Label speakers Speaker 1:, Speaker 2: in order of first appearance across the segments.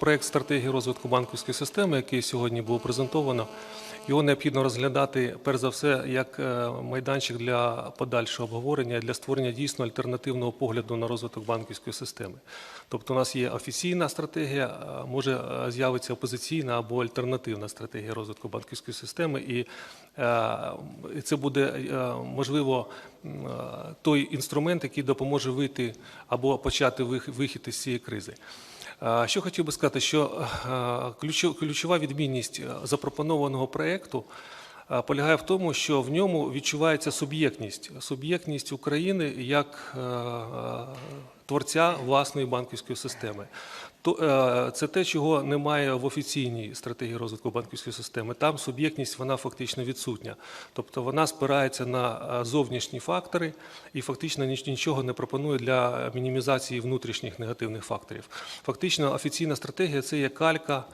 Speaker 1: проект стратегії розвитку банківської системи, який сьогодні було презентовано, його необхідно розглядати перш за все як е, майданчик для подальшого обговорення, для створення дійсно альтернативного погляду на розвиток банківської системи. Тобто, у нас є офіційна стратегія, е, може е, з'явиться опозиційна або альтернативна стратегія розвитку банківської системи, і це буде можливо той інструмент, який допоможе вийти або почати вихід із цієї кризи. Що хотів би сказати, що ключова відмінність е, запропонованого проєкту е, полягає в тому, що в ньому відчувається суб'єктність, суб'єктність України як е, творця власної банківської системи. Е, Це те, чого немає в офіційній стратегії розвитку банківської системи. Там суб'єктність вона фактично відсутня. Тобто вона спирається на е, зовнішні фактори і фактично нічого не пропонує для мінімізації внутрішніх негативних факторів. Фактично, офіційна стратегія це є калька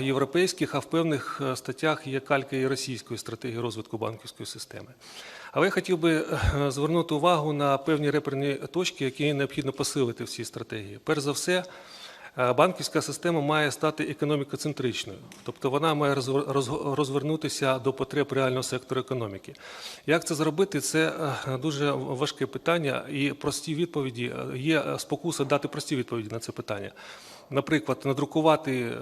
Speaker 1: європейських, а в певних е, статтях є калька і російської стратегії розвитку банківської системи. Але я хотів би е, звернути увагу на певні реперні точки, які необхідно посилити в цій стратегії. Перш за все, е, банківська система має стати економікоцентричною, тобто вона має розвернутися до потреб реального сектору економіки. Як це зробити? Це дуже важке питання, і прості відповіді є спокуса дати прості відповіді на це питання. Наприклад, надрукувати е,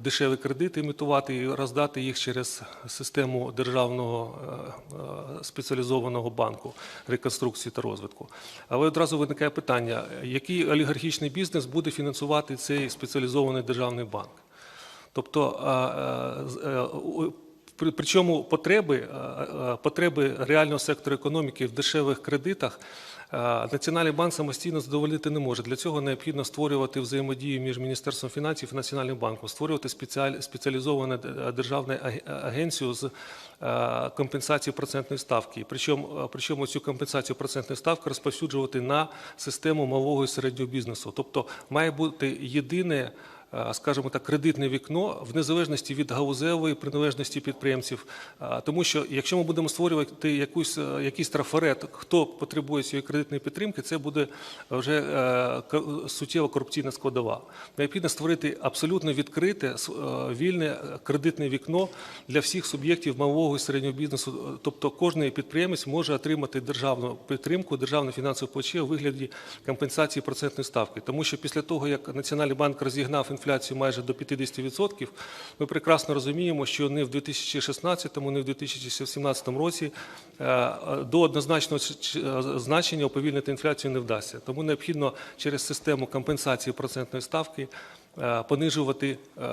Speaker 1: дешеві кредити, імітувати і роздати їх через систему державного е, е, спеціалізованого банку реконструкції та розвитку. Але одразу виникає питання, який олігархічний бізнес буде фінансувати цей спеціалізований державний банк? Тобто, причому потреби, а, а, потреби реального сектору економіки в дешевих кредитах Національний банк самостійно задовольнити не може. Для цього необхідно створювати взаємодію між Міністерством фінансів і Національним банком, створювати спеціаль, спеціалізовану е, державну агенцію з е, компенсації процентної ставки. Причому, е, причому цю компенсацію процентної ставки розповсюджувати на систему малого і середнього бізнесу. Тобто має бути єдине е, скажімо так, кредитне вікно в незалежності від гаузевої приналежності підприємців. Тому що якщо ми будемо створювати якусь, е, якийсь трафарет, хто потребує цієї кредитної підтримки, це буде вже е, суттєво корупційна складова. Необхідно створити абсолютно відкрите, е, вільне е, кредитне вікно для всіх суб'єктів малого і середнього бізнесу. Тобто кожен підприємець може отримати державну підтримку, державне фінансове плече у вигляді компенсації процентної ставки. Тому що після того, як Національний банк розігнав інфляцію майже до 50%, ми прекрасно розуміємо, що не в 2016, не в 2017 році е, до однозначного значення уповільнити інфляцію не вдасться. Тому необхідно через систему компенсації процентної ставки понижувати е,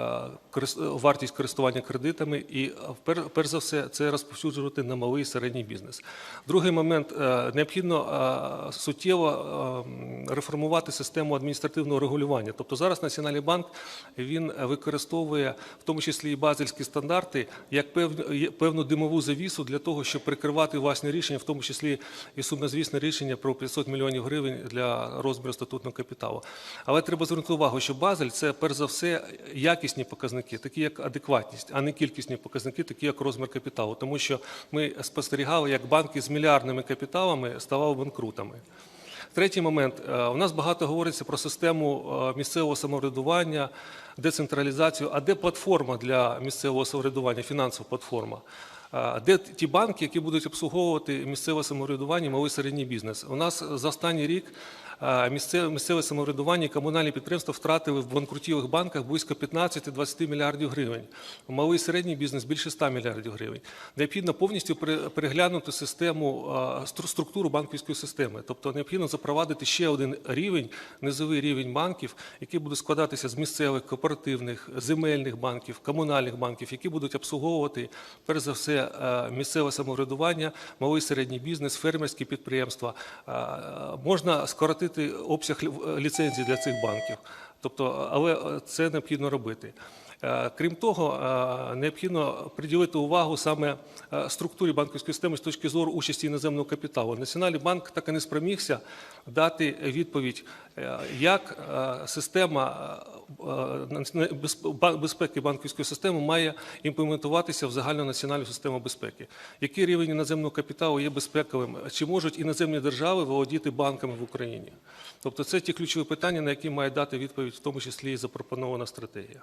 Speaker 1: вартість користування кредитами і е, перш за все це розповсюджувати на малий і середній бізнес. Другий момент е, необхідно е, суттєво е, реформувати систему адміністративного регулювання. Тобто зараз Національний банк він використовує в тому числі і базельські стандарти як певну димову завісу для того, щоб прикривати власні рішення, в тому числі і сумнозвісне рішення про 500 мільйонів гривень для розміру статутного капіталу. Але треба звернути увагу, що Базель це перш за все якісні показники, такі як адекватність, а не кількісні показники, такі як розмір капіталу. Тому що ми спостерігали, як банки з мільярдними капіталами ставали банкрутами. Третій момент. Е, У нас багато говориться про систему е, місцевого самоврядування, децентралізацію. А де платформа для місцевого самоврядування, фінансова платформа? Е, Де ті банки, які будуть обслуговувати місцеве самоврядування, малий середній бізнес? У нас за останній рік місцеве, місцеве самоврядування і комунальні підприємства втратили в банкрутілих банках близько 15-20 мільярдів гривень. Малий і середній бізнес більше 100 мільярдів гривень. Необхідно повністю пере- переглянути систему структуру банківської системи. Тобто необхідно запровадити ще один рівень, низовий рівень банків, який буде складатися з місцевих, кооперативних, земельних банків, комунальних банків, які будуть обслуговувати перш за все місцеве самоврядування, малий і середній бізнес, фермерські підприємства. Можна скоротити обсяг лі- ліцензій для цих банків. Тобто, але е, це необхідно робити. Е, Крім того, е, необхідно приділити увагу саме е, структурі банківської системи з точки зору участі іноземного капіталу. Національний банк так і не спромігся дати відповідь, е, як е, система безпеки банківської системи має імплементуватися в загальну національну систему безпеки. Який рівень іноземного капіталу є безпековим? Чи можуть іноземні держави володіти банками в Україні? Тобто це ті ключові питання, на які має дати відповідь, в тому числі і запропонована стратегія.